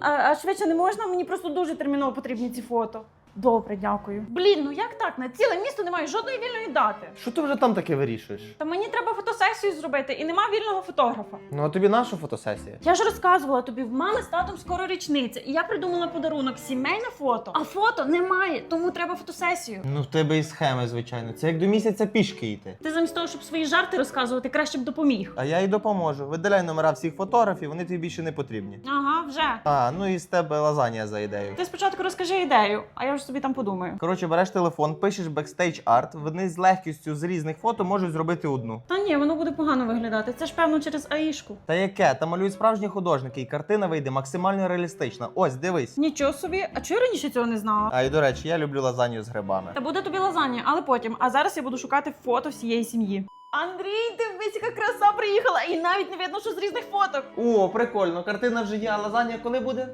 А, а швидше не можна? Мені просто дуже терміново потрібні ці фото. Добре, дякую. Блін, ну як так? На ціле місто немає жодної вільної дати. Що ти вже там таке вирішуєш? Та мені треба фотосесію зробити, і нема вільного фотографа. Ну а тобі наша фотосесія? Я ж розказувала тобі, в мами з татом скоро річниця, і я придумала подарунок сімейне фото. А фото немає, тому треба фотосесію. Ну в тебе і схеми, звичайно. Це як до місяця пішки йти. Ти замість того, щоб свої жарти розказувати, краще б допоміг. А я й допоможу. Видаляй номера всіх фотографів, вони тобі більше не потрібні. Ага, вже. А, ну і з тебе лазанія за ідею. Ти спочатку розкажи ідею, а я вже собі там подумаю. Коротше, береш телефон, пишеш бекстейдж арт, вони з легкістю з різних фото можуть зробити одну. Та ні, воно буде погано виглядати. Це ж певно через аїшку. Та яке? Та малюють справжні художники, і картина вийде максимально реалістична. Ось, дивись. Нічого собі, а чого я раніше цього не знала? А і до речі, я люблю лазанью з грибами. Та буде тобі лазанія, але потім. А зараз я буду шукати фото всієї сім'ї. Андрій, дивись, яка краса приїхала, і навіть не видно, що з різних фоток. О, прикольно, картина вже є, а лазанія коли буде?